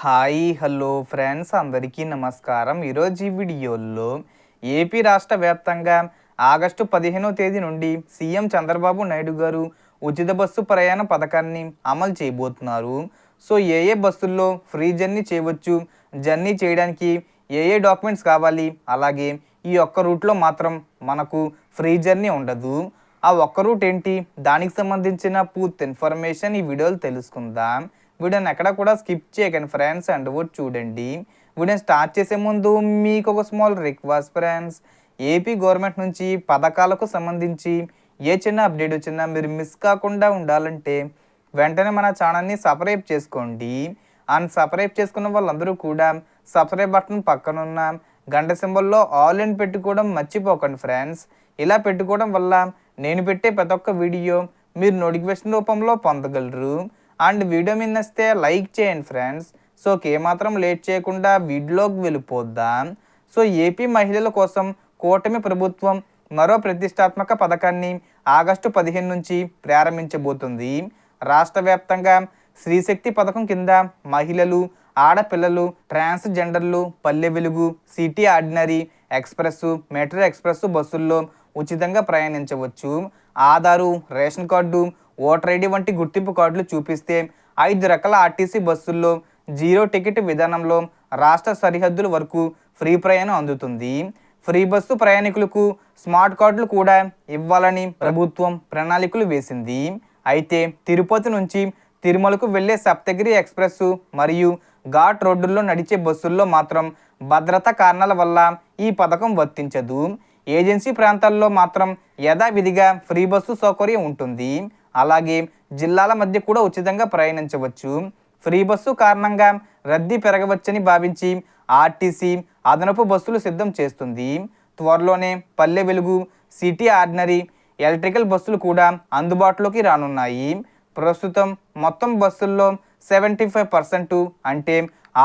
Hi hello friends అందరికీ నమస్కారం. ఈరోజు ఈ వీడియోలో ఏపీ రాష్ట్ర వ్యాప్తంగా ఆగస్టు పదిహేనో తేదీ నుండి సీఎం చంద్రబాబు నాయుడు గారు ఉచిత బస్సు ప్రయాణ పథకాన్ని అమలు చేయబోతున్నారు. సో ఏ ఏ బస్సుల్లో ఫ్రీ జర్నీ చేయవచ్చు జర్నీ చేయడానికి ఏ ఏ డాక్యుమెంట్స్ కావాలి అలాగే ఈ ఒక్క రూట్లో మాత్రం మనకు ఫ్రీ జర్నీ ఉండదు. ఆ ఒక్క రూట్ ఏంటి? దానికి సంబంధించిన పూర్తి ఇన్ఫర్మేషన్ ఈ వీడియోలో తెలుసుకుందాం. వీడియోని ఎక్కడ కూడా స్కిప్ చేయకండి ఫ్రెండ్స్ అండ్ కూడా చూడండి. వీడియోని స్టార్ట్ చేసే ముందు మీకు ఒక small request friends. AP government నుంచి పథకాలకు సంబంధించి ఏ చిన్న అప్డేట్ వచ్చినా మీరు మిస్ కాకుండా ఉండాలంటే వెంటనే మన ఛానల్ని సబ్స్క్రైబ్ చేసుకోండి. అండ్ సబ్స్క్రైబ్ చేసుకున్న వాళ్ళందరూ కూడా సబ్స్క్రైబ్ బటన్ పక్కనున్న గంట సింబల్లో ఆల్ ఇన్ పెట్టుకోవడం మర్చిపోకండి ఫ్రెండ్స్. ఇలా పెట్టుకోవడం వల్ల నేను పెట్టే ప్రతి ఒక్క వీడియో మీరు నోటిఫికేషన్ రూపంలో పొందగలరు. అండ్ వీడియో మీద నచ్చితే లైక్ చేయండి ఫ్రెండ్స్. సో ఏమాత్రం లేట్ చేయకుండా వీడియోలోకి వెళ్ళిపోద్దాం. సో ఏపీ మహిళల కోసం కూటమి ప్రభుత్వం మరో ప్రతిష్టాత్మక పథకాన్ని ఆగస్టు పదిహేను నుంచి ప్రారంభించబోతుంది. రాష్ట్ర వ్యాప్తంగా స్త్రీశక్తి పథకం కింద మహిళలు ఆడపిల్లలు ట్రాన్స్జెండర్లు Palle Velugu city ordinary express metro express బస్సుల్లో ఉచితంగా ప్రయాణించవచ్చు. Aadhaar ration card voter ID వంటి గుర్తింపు కార్డులు చూపిస్తే ఐదు రకాల ఆర్టీసీ బస్సుల్లో జీరో టికెట్ విధానంలో రాష్ట్ర సరిహద్దుల వరకు ఫ్రీ ప్రయాణం అందుతుంది. ఫ్రీ బస్సు ప్రయాణికులకు స్మార్ట్ కార్డులు కూడా ఇవ్వాలని ప్రభుత్వం ప్రణాళికలు వేసింది. అయితే తిరుపతి నుంచి తిరుమలకు వెళ్ళే సప్తగిరి ఎక్స్ప్రెస్ మరియు ఘాట్ రోడ్డుల్లో నడిచే బస్సుల్లో మాత్రం భద్రతా కారణాల వల్ల ఈ పథకం వర్తించదు. ఏజెన్సీ ప్రాంతాల్లో మాత్రం యథావిధిగా ఫ్రీ బస్సు సౌకర్యం ఉంటుంది. అలాగే జిల్లాల మధ్య కూడా ఉచితంగా ప్రయాణించవచ్చు. ఫ్రీ బస్సు కారణంగా రద్దీ పెరగవచ్చని భావించి ఆర్టీసీ అదనపు బస్సులు సిద్ధం చేస్తుంది. త్వరలోనే పల్లె వెలుగు సిటీ ఆర్డినరీ ఎలక్ట్రికల్ బస్సులు కూడా అందుబాటులోకి రానున్నాయి. ప్రస్తుతం మొత్తం బస్సుల్లో సెవెంటీ ఫైవ్ పర్సెంట్ అంటే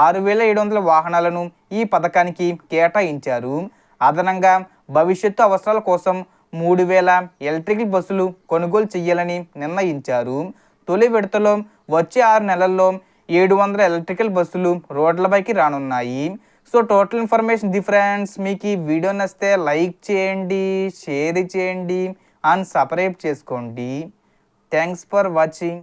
ఆరు వేల ఏడు వందల వాహనాలను ఈ పథకానికి కేటాయించారు. అదనంగా భవిష్యత్తు అవసరాల కోసం మూడు వేల ఎలక్ట్రికల్ బస్సులు కొనుగోలు చేయాలని నిర్ణయించారు. తొలి విడతలో వచ్చే ఆరు నెలల్లో ఏడు వందల ఎలక్ట్రికల్ బస్సులు రోడ్లపైకి రానున్నాయి. సో టోటల్ ఇన్ఫర్మేషన్ డిఫరెన్స్ మీకు ఈ వీడియో నచ్చితే లైక్ చేయండి షేర్ చేయండి అండ్ సపరేట్ చేసుకోండి. Thanks for watching.